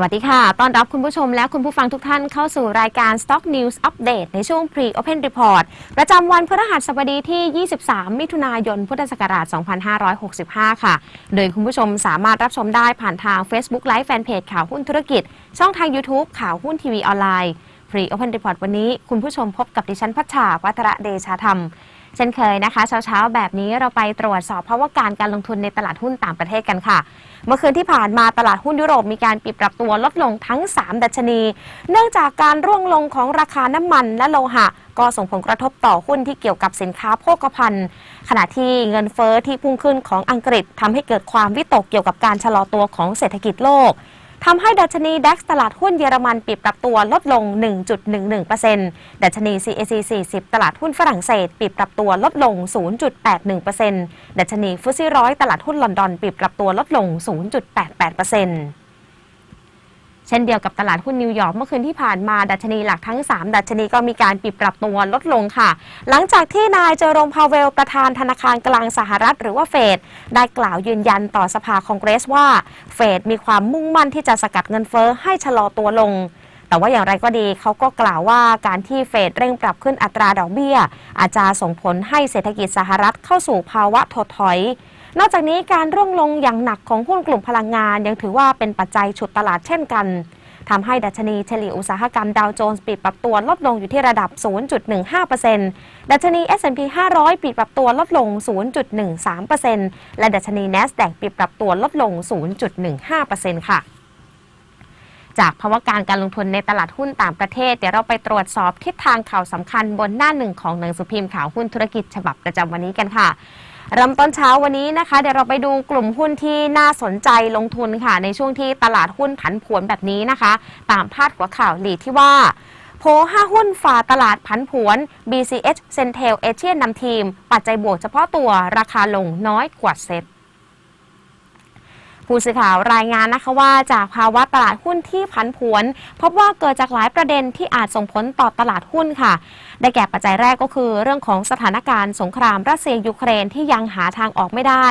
วัสดีค่ะ ต้อนรับคุณผู้ชมและคุณผู้ฟังทุกท่านเข้าสู่รายการ Stock News Update ในช่วง Pre Open Report ประจำวันพฤหัสบดีที่ 23 มิถุนายน พุทธศักราช 2565 ค่ะ โดยคุณผู้ชมสามารถรับชมได้ผ่านทาง Facebook Live Fanpage ข่าวหุ้นธุรกิจ ช่องทาง YouTube ข่าวหุ้นทีวีออนไลน์ Pre Open Report วันนี้คุณผู้ชมพบกับดิฉันพัชชาวัตระเดชาธรรม เช่นเคยนะคะ เช้าๆ แบบนี้เราไปตรวจสอบภาวะการการลงทุนในตลาดหุ้นต่างประเทศกันค่ะ เมื่อคืนที่ผ่านมาตลาดหุ้นยุโรปมีการปิดปรับตัวลดลงทั้ง 3 ดัชนี เนื่องจากการร่วงลงของราคาน้ำมันและโลหะ ก็ส่งผลกระทบต่อหุ้นที่เกี่ยวกับสินค้าโภคภัณฑ์ ขณะที่เงินเฟอ้อที่พุ่งขึ้นของอังกฤษทำให้เกิดความวิตกเกี่ยวกับการชะลอตัวของเศรษฐกิจโลก ทำให้ดัชนี DAX ตลาดหุ้นเยอรมันปิดปรับตัวลดลง 1.11%ดัชนี CAC 40 ตลาดหุ้นฝรั่งเศส ปิดปรับตัวลดลง 0.81%ดัชนีฟุตซี่ร้อยตลาดหุ้นลอนดอน ปิดปรับตัวลดลง 0.88% เช่นเดียวกับตลาดหุ้นนิวยอร์กเมื่อคืนที่ผ่านมาดัชนีหลักทั้ง 3 ดัชนีก็มีการปิดปรับตัวลดลงค่ะ หลังจากที่นายเจอโรมพาวเวลประธานธนาคารกลางสหรัฐหรือว่าเฟดได้กล่าวยืนยันต่อสภาคองเกรสว่าเฟดมีความมุ่งมั่นที่จะสกัดเงินเฟ้อให้ชะลอตัวลงแต่ว่าอย่างไรก็ดีเขาก็กล่าวว่าการที่เฟดเร่งปรับขึ้นอัตราดอกเบี้ย อาจจะส่งผลให้เศรษฐกิจสหรัฐเข้าสู่ภาวะถดถอย นอกจากนี้การร่วงลงอย่างหนักของหุ้นกลุ่มพลังงาน ยังถือว่าเป็นปัจจัยฉุดตลาดเช่นกันทำให้ดัชนีเฉลี่ยอุตสาหกรรมดาวโจนส์ปิดปรับตัวลดลงอยู่ที่ระดับ 0.15%ดัชนี S&P 500 ปิดปรับตัวลดลง 0.13%และดัชนี NASDAQ ปิดปรับตัวลดลง 0.15%ค่ะจากภาวะการการลงทุนในตลาดหุ้นต่างประเทศ เดี๋ยวเราไปตรวจสอบทิศทางข่าวสำคัญบนหน้าหนึ่งของหนังสือพิมพ์ข่าวหุ้นธุรกิจฉบับประจำวันนี้กันค่ะ เริ่มต้นเช้าวันนี้นะคะ เดี๋ยวเราไปดูกลุ่มหุ้นที่น่าสนใจลงทุนค่ะ ในช่วงที่ตลาดหุ้นผันผวนแบบนี้นะคะ ตามพาดหัวข่าวลีที่ว่าโผ5หุ้นฝ่าตลาดผันผวน BCH Centel Asian นำทีม ปัจจัยบวกเฉพาะตัวราคาลงน้อยกว่าเซ็ต ผู้สื่อข่าวรายงานนะคะว่าจากภาวะตลาดหุ้นที่ผันผวน พบว่าเกิดจากหลายประเด็นที่อาจส่งผลต่อตลาดหุ้นค่ะ ได้แก่ปัจจัยแรกก็คือ เรื่องของสถานการณ์สงครามรัสเซียยูเครนที่ยังหาทางออกไม่ได้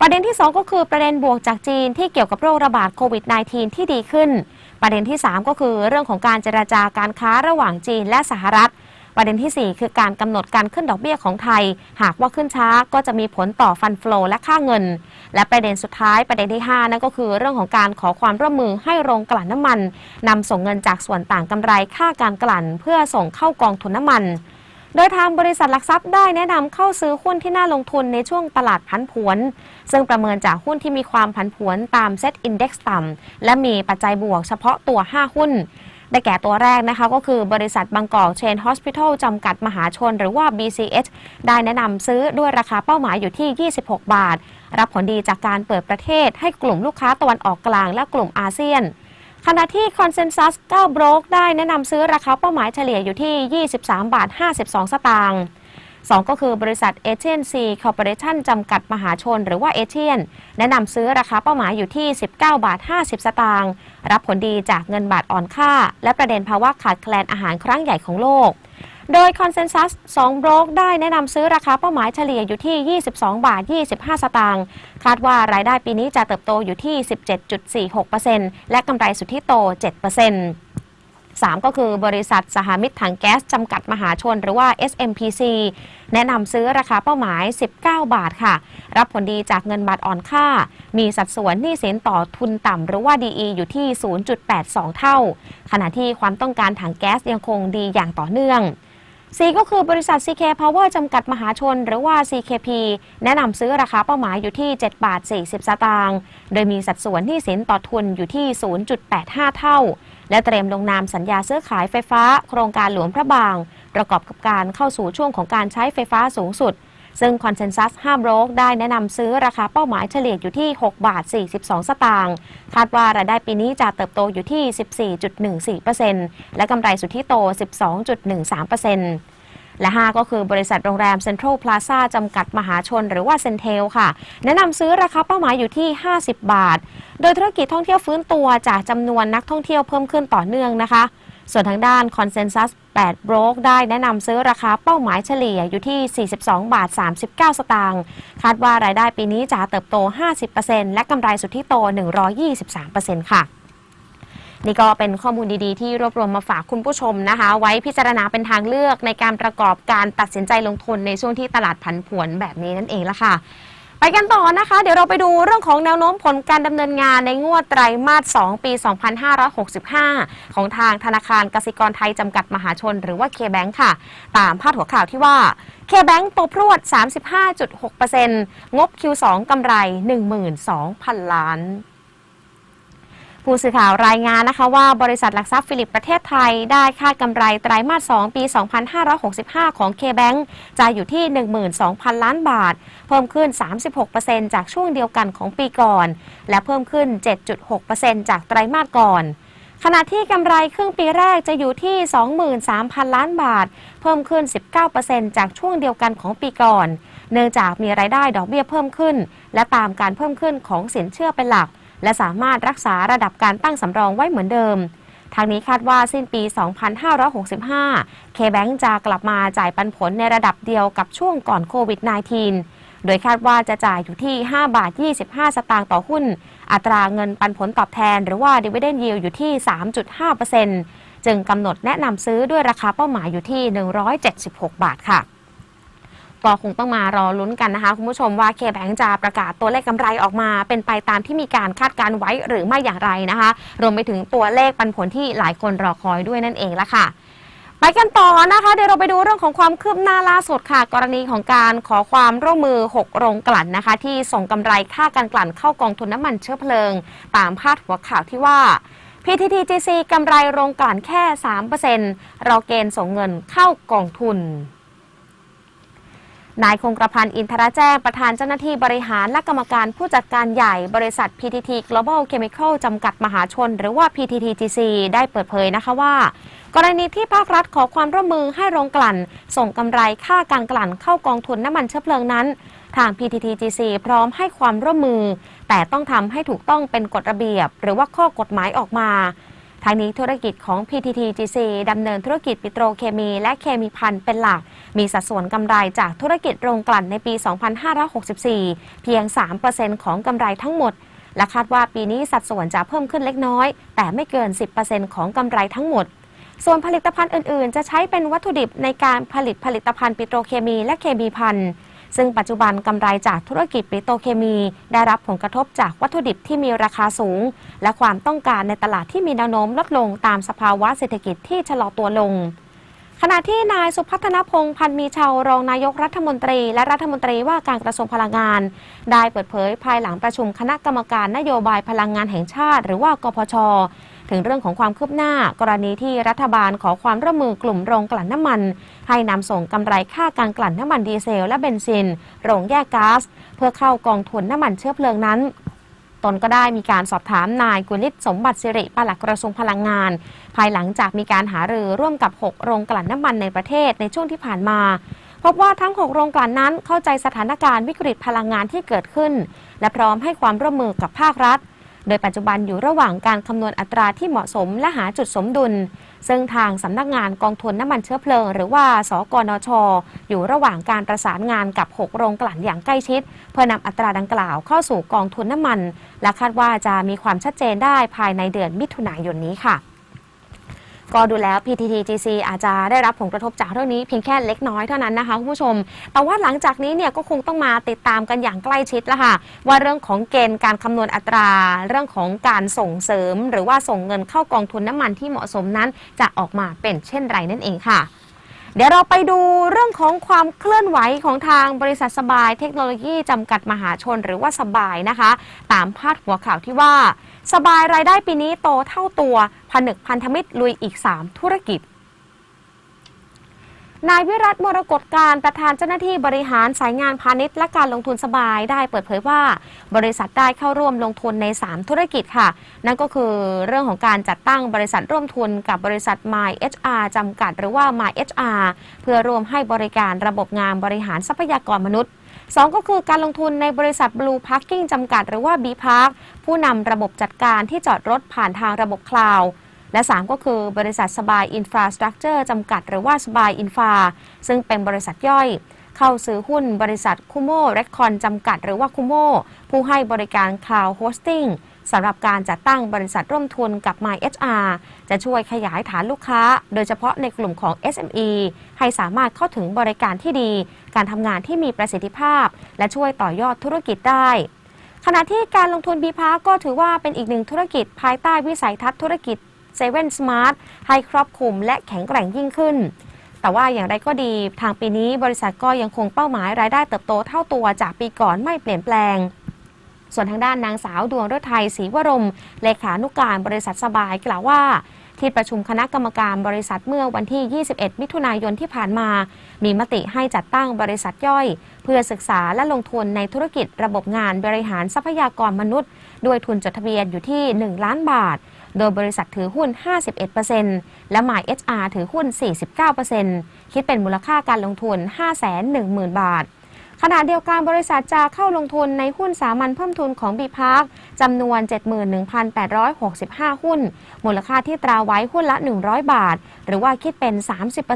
ประเด็นที่ 2 ก็คือประเด็นบวกจากจีนที่เกี่ยวกับโรคระบาดโควิด -19 ที่ดีขึ้น ประเด็นที่ 3 ก็คือเรื่องของการเจราจาการค้าระหว่างจีนและสหรัฐ ประเด็นทีสี่ 4 คือการกำหนดการขึ้นดอกเบี้ยของไทย หากว่าขึ้นช้าก็จะมีผลต่อฟันฟลอและค่าเงิน และประเด็นสุดท้ายประเด็นที่5นั่นก็คือเรื่องของการขอความร่วมมือให้โรงกลั่นน้ำมันนำส่งเงินจากส่วนต่างกำไรค่าการกลั่น เพื่อส่งเข้ากองทุนน้ำมันโดยทางบริษัทหลักทรัพย์ได้แนะนำเข้าซื้อหุ้นที่น่าลงทุนในช่วงตลาดผันผวน ซึ่งประเมินจากหุ้นที่มีความผันผวนตามเซตอินดี x ต่ำและมีปัจจัยบวกเฉพาะตัว 5 หุ้น ได้แก่ตัวแรกนะคะก็คือบริษัทบางกอกเชนฮอสพิทอลจำกัดมหาชนหรือว่า BCH ได้แนะนำซื้อด้วยราคาเป้าหมายอยู่ที่ 26 บาท รับผลดีจากการเปิดประเทศให้กลุ่มลูกค้าตะวันออกกลางและกลุ่มอาเซียนขณะที่คอนเซน s ัส9บรกได้แนะนำซื้อราคาเป้าหมายเฉลี่ยอยู่ที่ 23 บาท 52 สตางค์ 2 ก็คือบริษัทเอเชียนซีคอร์ปอเรชั่นจำกัดมหาชน หรือว่าเอเชียนแนะนำซื้อราคาเป้าหมายอยู่ที่ 19 บาท 50 สตางค์รับผลดีจากเงินบาทอ่อนค่า และประเด็นภาวะขาดแคลนอาหารครั้งใหญ่ของโลก โดยคอนเซน s ัส2บรกได้แนะนำซื้อราคาเป้าหมายเฉลี่ยอยู่ที่ 22 บาท 25 สตางค์คาดว่ารายได้ปีนี้จะเติบโตอยู่ที่ 17.46%และกำไรสุทธิโต 7% 3 ก็คือบริษัทสหมิตรถังแก๊สจำกัดมหาชนหรือว่า SMPC แนะนำซื้อราคาเป้าหมาย 19 บาทค่ะ รับผลดีจากเงินบาทอ่อนค่า มีสัดส่วนหนี้สินต่อทุนต่ำหรือว่า DE อยู่ที่ 0.82 เท่า ขณะที่ความต้องการถังแก๊สยังคงดีอย่างต่อเนื่อง 4 ก็คือบริษัท CK Power จำกัดมหาชน หรือว่า CKP แนะนำซื้อราคาเป้าหมายอยู่ที่ 7 บาท 40 สตางค์โดยมีสัดส่วนหนี้สินต่อทุนอยู่ที่ 0.85 เท่า และเตรียมลงนามสัญญาซื้อขายไฟฟ้า โครงการหลวงพระบาง ประกอบกับการเข้าสู่ช่วงของการใช้ไฟฟ้าสูงสุด ซึ่งคอนเซน s ัส5โรกได้แนะนำซื้อราคาเป้าหมายเฉลี่ยอยู่ที่ 6 บาท 42 สตางค์คาดว่ารายได้ปีนี้จะเติบโตอยู่ที่ 14.14%และกำไรสุทธิโต 12.13%และ 5 ก็คือบริษัทโรงแรมเซ็นทรัลพลาซ่าจำกัดมหาชนหรือว่าเซนเทลค่ะ แนะนำซื้อราคาเป้าหมายอยู่ที่ 50 บาท โดยธุรกิจท่องเที่ยวฟื้นตัวจากจำนวนนักท่องเที่ยวเพิ่มขึ้นต่อเนื่องนะคะ ส่วนทางด้านคอนเซน s ัส8โบรกได้แนะนำซื้อราคาเป้าหมายเฉลี่ยอยู่ที่ 42 บาท 39 สตางค์คาดว่ารายได้ปีนี้จะเติบโต 50%และกำไรสุทธิโต 123%ค่ะนี่ก็เป็นข้อมูลดีๆ ที่รวบรวมมาฝากคุณผู้ชมนะคะ ไว้พิจารณาเป็นทางเลือกในการประกอบการตัดสินใจลงทุนในช่วงที่ตลาดผันผวนแบบนี้นั่นเองละค่ะ ไปกันต่อนะคะ เดี๋ยวเราไปดูเรื่องของแนวโน้มผลการดำเนินงานในงวดไตรมาส 2 ปี 2565 ของทางธนาคารกสิกรไทยจำกัดมหาชน หรือว่า K-Bank ค่ะ ตามพาดหัวข่าวที่ว่า K-Bank โตพรวด 35.6%งบ Q2 กำไร 12,000 ล้าน ผู้สื่อข่าวรายงานนะคะว่าบริษัทหลักทรัพย์ฟิลิปประเทศไทย ได้คาดกำไรไตรมาส 2 ปี 2565 ของ K-Bank จะอยู่ที่ 12,000 ล้านบาท เพิ่มขึ้น 36%จากช่วงเดียวกันของปีก่อน และเพิ่มขึ้น 7.6%จากไตรมาสก่อนขณะที่กำไรครึ่งปีแรกจะอยู่ที่ 23,000 ล้านบาท เพิ่มขึ้น 19%จากช่วงเดียวกันของปีก่อน เนื่องจากมีรายได้ดอกเบี้ยเพิ่มขึ้น และตามการเพิ่มขึ้นของสินเชื่อเป็นหลัก และสามารถรักษาระดับการตั้งสำรองไว้เหมือนเดิม ทางนี้คาดว่าสิ้นปี 2565 K-Bank จะกลับมาจ่ายปันผลในระดับเดียวกับช่วงก่อนโควิด -19 โดยคาดว่าจะจ่ายอยู่ที่ 5 บาท 25 สตางค์ต่อหุ้น อัตราเงินปันผลตอบแทน หรือว่า Dividend Yield อยู่ที่ 3.5%จึงกำหนดแนะนำซื้อด้วยราคาเป้าหมายอยู่ที่ 176 บาทค่ะ ก็คงต้องมารอลุ้นกันนะคะ คุณผู้ชมว่าเคแบงจะประกาศตัวเลขกำไรออกมา เป็นไปตามที่มีการคาดการไว้หรือไม่อย่างไรนะคะ รวมไปถึงตัวเลขปันผลที่หลายคนรอคอยด้วยนั่นเองละค่ะไปกันต่อนะคะ เดี๋ยวเราไปดูเรื่องของความคืบหน้าล่าสุดค่ะ กรณีของการขอความร่วมมือ 6 โรงกลั่นนะคะ ที่ส่งกำไรค่าการกลั่นเข้ากองทุนน้ำมันเชื้อเพลิง ตามพาดหัวข่าวที่ว่า PTTGC กำไรโรงกลั่นแค่3%เราเกณฑ์ส่งเงินเข้ากองทุน นายคงกระพันธ์อินทรแจ้งประธานเจ้าหน้าที่บริหารและกรรมการผู้จัดการใหญ่บริษัท PTT Global Chemical จำกัดมหาชน หรือว่า PTTGC ได้เปิดเผยนะคะว่า กรณีที่ภาครัฐขอความร่วมมือให้โรงกลั่น ส่งกำไรค่าการกลั่นเข้ากองทุนน้ำมันเชื้อเพลิงนั้น ทาง PTTGC พร้อมให้ความร่วมมือ แต่ต้องทำให้ถูกต้องเป็นกฎระเบียบ หรือว่าข้อกฎหมายออกมา ทางนี้ธุรกิจของ PTTGC ดำเนินธุรกิจปิโตรเคมี และเคมีพันเป็นหลัก มีสัดส่วนกำไรจากธุรกิจโรงกลั่นในปี 2564 เพียง 3%ของกำไรทั้งหมด และคาดว่าปีนี้สัดส่วนจะเพิ่มขึ้นเล็กน้อย แต่ไม่เกิน 10%ของกำไรทั้งหมด ส่วนผลิตภัณฑ์อื่น ๆ จะใช้เป็นวัตถุดิบในการผลิตผลิตภัณฑ์ปิโตรเคมีและเคมีพัน ซึ่งปัจจุบันกำไรจากธุรกิจปิโตเคมี ได้รับผลกระทบจากวัตถุดิบที่มีราคาสูง และความต้องการในตลาดที่มีแนวโน้มลดลงตามสภาวะเศรษฐกิจที่ชะลอตัวลงขณะที่นายสุพัฒนพงษ์พันมีชาวรองนายกรัฐมนตรี และรัฐมนตรีว่าการกระทรวงพลังงาน ได้เปิดเผยภายหลังประชุมคณะกรรมการนโยบายพลังงานแห่งชาติ หรือว่ากพช ถึงเรื่องของความคืบหน้ากรณีที่รัฐบาลขอความร่วมมือกลุ่มโรงกลั่นน้ำมัน ให้นำส่งกำไรค่าการกลั่นน้ำมันดีเซล และเบนซิน โรงแยกก๊าซเพื่อเข้ากองทุนน้ำมันเชื้อเพลิงนั้นตนก็ได้มีการสอบถามนายกุลิศสมบัติสิริปลัดกระทรวงพลังงาน ภายหลังจากมีการหารือร่วมกับ 6 โรงกลั่นน้ำมันในประเทศในช่วงที่ผ่านมา พบว่าทั้ง 6 โรงกลั่นนั้นเข้าใจสถานการณ์วิกฤตพลังงานที่เกิดขึ้น และพร้อมให้ความร่วมมือกับภาครัฐ โดยปัจจุบันอยู่ระหว่างการคำนวณอัตราที่เหมาะสมและหาจุดสมดุล ซึ่งทางสำนักงานกองทุนน้ำมันเชื้อเพลิง หรือว่า สกนช อยู่ระหว่างการประสานงานกับ 6 โรงกลั่นอย่างใกล้ชิด เพื่อนำอัตราดังกล่าวเข้าสู่กองทุนน้ำมัน และคาดว่าจะมีความชัดเจนได้ภายในเดือนมิถุนายนนี้ค่ะ ก็ดูแล้ว PTTGC อาจจะได้รับผลกระทบจากเรื่องนี้เพียงแค่เล็กน้อยเท่านั้นนะคะคุณผู้ชม แต่ว่าหลังจากนี้เนี่ยก็คงต้องมาติดตามกันอย่างใกล้ชิดแล้วค่ะ ว่าเรื่องของเกณฑ์การคำนวณอัตรา เรื่องของการส่งเสริม หรือว่าส่งเงินเข้ากองทุนน้ำมันที่เหมาะสมนั้น จะออกมาเป็นเช่นไรนั่นเองค่ะเดี๋ยวเราไปดูเรื่องของความเคลื่อนไหวของทางบริษัทสบายเทคโนโลยีจำกัดมหาชนหรือว่าสบายนะคะ ตามพาดหัวข่าวที่ว่า สบายรายได้ปีนี้โตเท่าตัวผนึกพันธมิตรลุยอีก 3 ธุรกิจ นายวิรัตมรกตการประธานเจ้าหน้าที่บริหารสายงานพาณิชย์และการลงทุนสบายได้เปิดเผยว่า บริษัทได้เข้าร่วมลงทุนใน 3 ธุรกิจค่ะ นั่นก็คือเรื่องของการจัดตั้งบริษัทร่วมทุนกับบริษัท My HR จำกัด หรือว่า My HR เพื่อร่วมให้บริการระบบงานบริหารทรัพยากรมนุษย์ 2 ก็คือการลงทุนในบริษัท Blue Parking จำกัดหรือว่า B Park ผู้นำระบบจัดการที่จอดรถผ่านทางระบบคลาวด์และ 3 ก็คือบริษัทสบายอินฟราสตรักเจอร์จำกัดหรือว่าสบายอินฟาซึ่งเป็นบริษัทย่อย เข้าซื้อหุ้นบริษัทคุโม่เรคคอนจำกัดหรือว่าคุโม่ผู้ให้บริการคลาวด์โฮสติ้ง สำหรับการจัดตั้งบริษัทร่วมทุนกับ MyHR จะช่วยขยายฐานลูกค้า โดยเฉพาะในกลุ่มของ SME ให้สามารถเข้าถึงบริการที่ดี การทำงานที่มีประสิทธิภาพ และช่วยต่อยอดธุรกิจได้ขณะที่การลงทุนบีพาก็ถือว่าเป็นอีกหนึ่งธุรกิจภายใต้วิสัยทัศน์ธุรกิจ7 Smart ให้ครอบคลุมและแข็งแกร่งยิ่งขึ้น แต่ว่าอย่างไรก็ดี ทางปีนี้บริษัทก็ยังคงเป้าหมายรายได้เติบโตเท่าตัวจากปีก่อนไม่เปลี่ยนแปลง ส่วนทางด้านนางสาวดวงฤทัยศรีวรมเลขานุการบริษัทสบายกล่าวว่า ที่ประชุมคณะกรรมการบริษัทเมื่อวันที่ 21 มิถุนายนที่ผ่านมา มีมติให้จัดตั้งบริษัทย่อย เพื่อศึกษาและลงทุนในธุรกิจระบบงานบริหารทรัพยากรมนุษย์ ด้วยทุนจดทะเบียนอยู่ที่ 1 ล้านบาท โดยบริษัทถือหุ้น 51%และ MyHR ถือหุ้น 49%คิดเป็นมูลค่าการลงทุน 510,000 บาท ขณะเดียวกันบริษัทจะเข้าลงทุนในหุ้นสามัญเพิ่มทุนของบีพาร์คจำนวน 71,865 หุ้น มูลค่าที่ตราไว้หุ้นละ 100 บาท หรือว่าคิดเป็น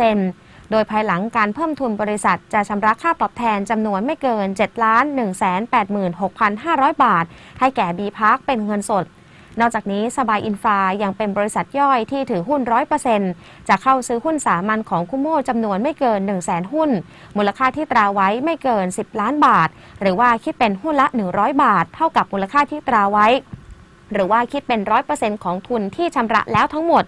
30%โดยภายหลังการเพิ่มทุนบริษัทจะชำระค่าตอบแทนจำนวนไม่เกิน 7 1 8 6 5 0 0 บาท ให้แก่บีพาร์คเป็นเงินสด นอกจากนี้สบายอินฟรายังเป็นบริษัทย่อยที่ถือหุ้น 100%จะเข้าซื้อหุ้นสามัญของคุโมจำนวนไม่เกิน 1 0 0 0 0แหุ้น มูลค่าที่ตราไว้ไม่เกิน 10 ล้านบาท หรือว่าคิดเป็นหุ้นละ 100 บาท เท่ากับมูลค่าที่ตราไว้ หรือว่าคิดเป็น 100%ของทุนที่ชำระแล้วทั้งหมด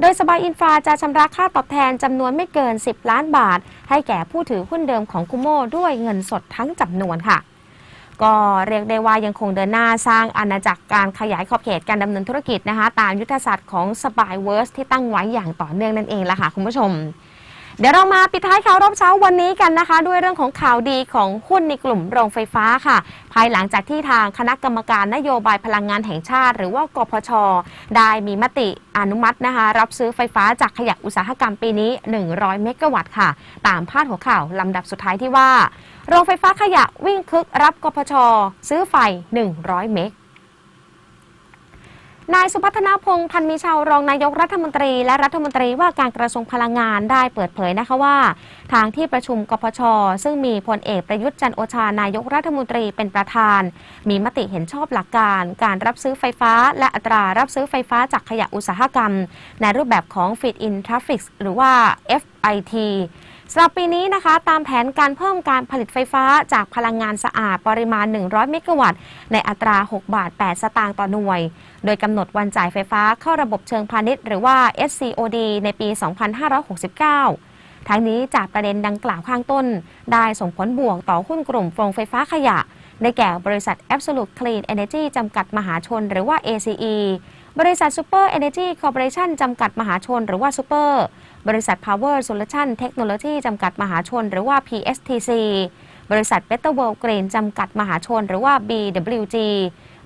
โดยสบายอินฟราจะชำระค่าตอบแทนจำนวนไม่เกิน 10 ล้านบาท ให้แก่ผู้ถือหุ้นเดิมของคุโมด้วยเงินสดทั้งจำนวนค่ะ ก็เรียกได้ว่ายังคงเดินหน้าสร้างอาณาจักรการขยายขอบเขตการดำเนินธุรกิจนะคะ ตามยุทธศาสตร์ของสไปเวิร์สที่ตั้งไว้อย่างต่อเนื่องนั่นเองละค่ะคุณผู้ชม เดี๋ยวเรามาปิดท้ายข่าวรอบเช้าวันนี้กันนะคะ ด้วยเรื่องของข่าวดีของหุ้นในกลุ่มโรงไฟฟ้าค่ะ ภายหลังจากที่ทางคณะกรรมการนโยบายพลังงานแห่งชาติ หรือว่ากพช ได้มีมติอนุมัตินะคะ รับซื้อไฟฟ้าจากขยะอุตสาหกรรมปีนี้ 100 เมกะวัตต์ค่ะ ตามพาดหัวข่าวลำดับสุดท้ายที่ว่า โรงไฟฟ้าขยะวิ่งคึกรับกพช ซื้อไฟ 100 เมก นายสุพัฒนาพงษ์พันธ์มีชาวรองนายกรัฐมนตรี และรัฐมนตรีว่าการกระทรวงพลังงานได้เปิดเผยนะคะว่า ทางที่ประชุมกพช ซึ่งมีพลเอกประยุทธ์จันโอชานายกรัฐมนตรีเป็นประธาน มีมติเห็นชอบหลักการ การรับซื้อไฟฟ้า และอัตรารับซื้อไฟฟ้าจากขยะอุตสาหกรรม ในรูปแบบของ Feed in Traffic หรือว่า FIT สำหรับปีนี้นะคะ ตามแผนการเพิ่มการผลิตไฟฟ้าจากพลังงานสะอาดปริมาณ 100 เมกะวัตต์ ในอัตรา 6 บาท 8 สตางค์ต่อหน่วย โดยกำหนดวันจ่ายไฟฟ้าเข้าระบบเชิงพาณิชย์หรือว่า SCOD ในปี 2569 ทั้งนี้จากประเด็นดังกล่าวข้างต้น ได้ส่งผลบวกต่อหุ้นกลุ่มโรงไฟฟ้าขยะ ได้แก่บริษัท Absolute Clean Energy จำกัดมหาชนหรือว่า ACE บริษัท Super Energy Corporation จำกัดมหาชนหรือว่า Super บริษัท Power Solution Technology จำกัดมหาชน หรือว่า PSTC บริษัท Better World Green จำกัดมหาชน หรือว่า BWG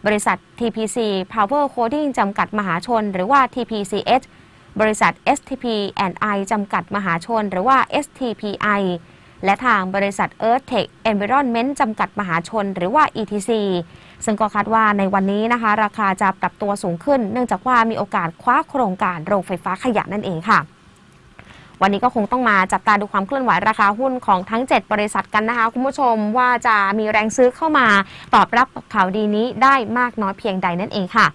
บริษัท TPC Power Coding จำกัดมหาชน หรือว่า TPCH บริษัท STP&I จำกัดมหาชน หรือว่า STPI และทางบริษัท Earth Tech Environment จำกัดมหาชน หรือว่า ETC ซึ่งก็คาดว่าในวันนี้นะคะ ราคาจะปรับตัวสูงขึ้น เนื่องจากว่ามีโอกาสคว้าโครงการโรงไฟฟ้าขยะนั่นเองค่ะ วันนี้ก็คงต้องมาจับตาดูความเคลื่อนไหวราคาหุ้นของทั้ง 7 บริษัทกันนะคะ คุณผู้ชมว่าจะมีแรงซื้อเข้ามาตอบรับกับข่าวดีนี้ได้มากน้อยเพียงใดนั่นเองค่ะ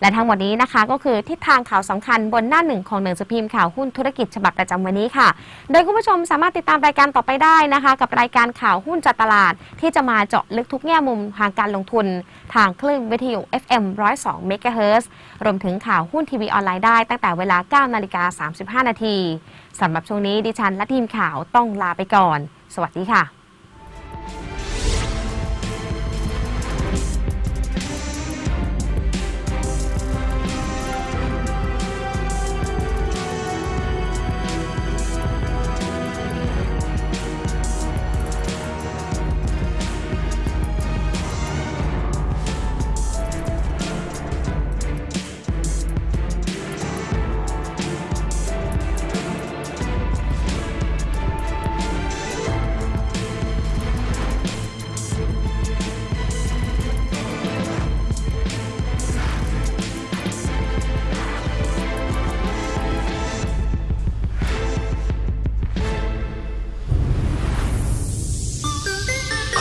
และทั้งหมดนี้นะคะก็คือทิศทางข่าวสำคัญบนหน้าหนึ่งของหนังสือพิมพ์ข่าวหุ้นธุรกิจฉบับประจำวันนี้ค่ะ โดยคุณผู้ชมสามารถติดตามรายการต่อไปได้นะคะ กับรายการข่าวหุ้นจัดตลาด ที่จะมาเจาะลึกทุกแง่มุมทางการลงทุน ทางคลื่นวิทยุ FM 102 MHz รวมถึงข่าวหุ้นทีวีออนไลน์ได้ตั้งแต่เวลา 9 นาฬิกา 35 นาทีสำหรับช่วงนี้ดิฉันและทีมข่าวต้องลาไปก่อน สวัสดีค่ะ